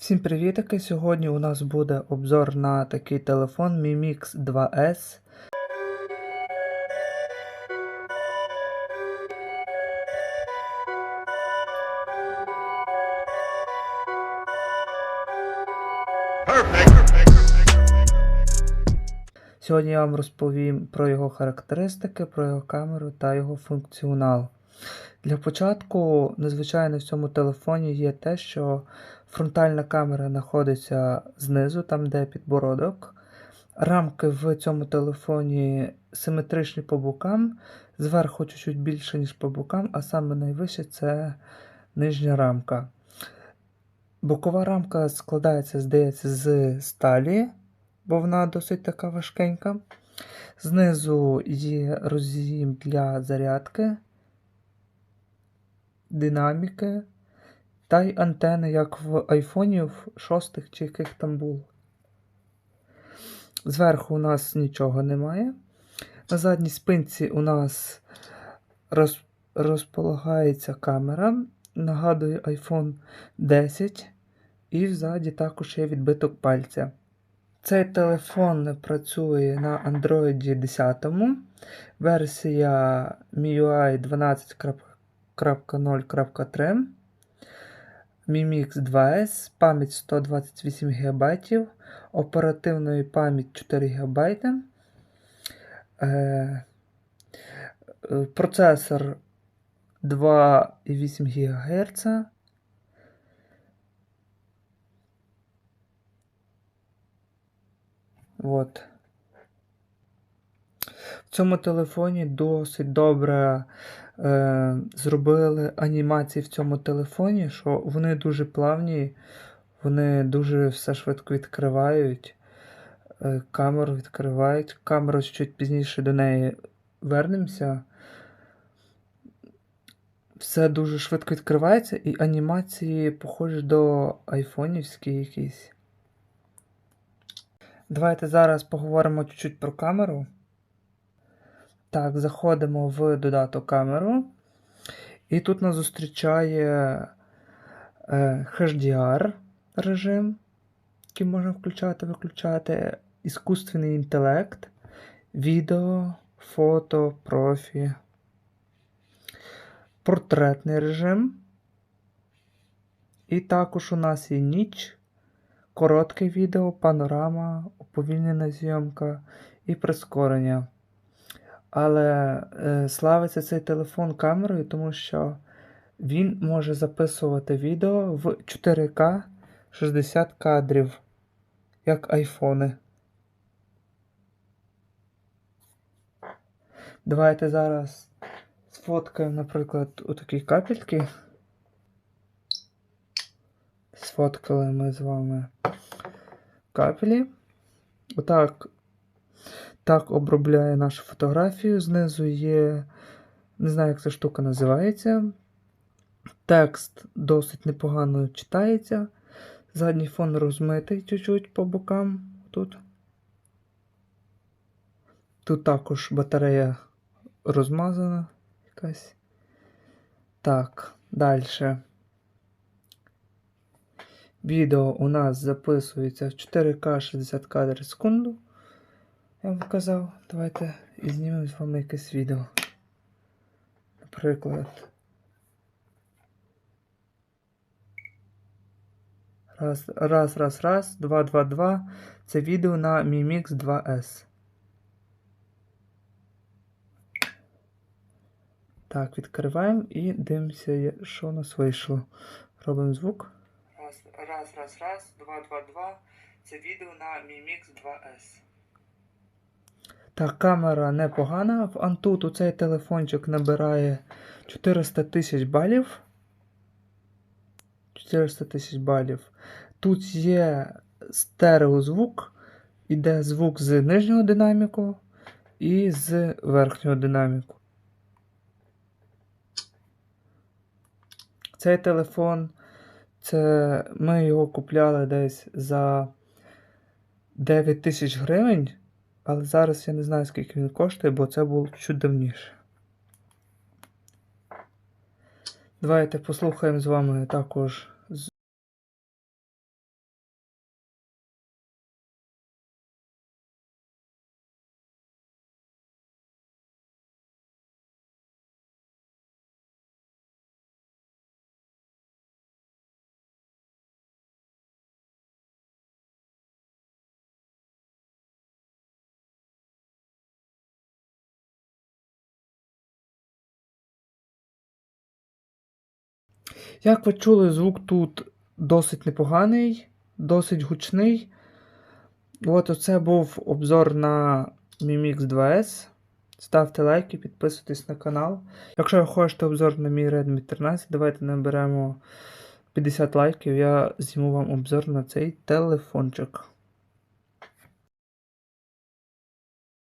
Всім привітики! Сьогодні у нас буде обзор на такий телефон Mi Mix 2S. Сьогодні я вам розповім про його характеристики, про його камеру та його функціонал. Для початку, незвичайно в цьому телефоні є те, що фронтальна камера знаходиться знизу, там де підбородок. Рамки в цьому телефоні симетричні по бокам, зверху чуть-чуть більше, ніж по бокам, а саме найвище це нижня рамка. Бокова рамка складається, здається, з сталі, бо вона досить така важкенька. Знизу є роз'єм для зарядки динаміки та й антени, як в айфонів шостих чи яких там було. Зверху у нас нічого немає. На задній спинці у нас роз, розполагається камера. Нагадує iPhone 10. І ззаді також є відбиток пальця. Цей телефон працює на Android 10. Версія MIUI 12. 0.3 Mi Mix 2S, пам'ять 128 ГБ, оперативної пам'ять 4 ГБ, е, процесор 2,8 ГГц. Вот. В цьому телефоні досить добре е, зробили анімації в цьому телефоні, що вони дуже плавні, вони дуже все швидко відкривають. Е, камеру відкривають. Камеру чуть пізніше до неї вернемося. Все дуже швидко відкривається, і анімації похожі до айфонівські якісь. Давайте зараз поговоримо чуть-чуть про камеру. Так, заходимо в додаток камеру. І тут нас зустрічає е, HDR режим, який можна включати, виключати, іскусственний інтелект, відео, фото, профі, портретний режим. І також у нас є ніч, коротке відео, панорама, уповільнена зйомка і прискорення. Але е, славиться цей телефон камерою, тому що він може записувати відео в 4К 60 кадрів, як айфони. Давайте зараз сфоткаємо, наприклад, у такі капельки. Сфоткали ми з вами капелі. Отак так обробляє нашу фотографію. Знизу є, не знаю, як ця штука називається. Текст досить непогано читається. Задній фон розмитий чуть-чуть по бокам. Тут Тут також батарея розмазана якась. Так, далі. Відео у нас записується в 4К 60 кадрів в секунду. Я вам казав, давайте і знімемо з вами якесь відео. Наприклад. Раз, раз, раз, раз, два, два, два. Це відео на Mi Mix 2S. Так, відкриваємо і дивимося, що у нас вийшло. Робимо звук. Раз, раз, раз, раз, два, два, два. Це відео на Mi Mix 2S. Так, камера непогана. В Antutu цей телефончик набирає 400 тисяч балів. 400 тисяч балів. Тут є стереозвук, іде звук з нижнього динаміку і з верхнього динаміку. Цей телефон, це ми його купляли десь за 9 тисяч гривень. Але зараз я не знаю, скільки він коштує, бо це було чуть давніше. Давайте послухаємо з вами також Як ви чули, звук тут досить непоганий, досить гучний. От оце був обзор на Mi Mix 2S. Ставте лайки, підписуйтесь на канал. Якщо ви хочете обзор на мій Redmi 13, давайте наберемо 50 лайків. Я зніму вам обзор на цей телефончик.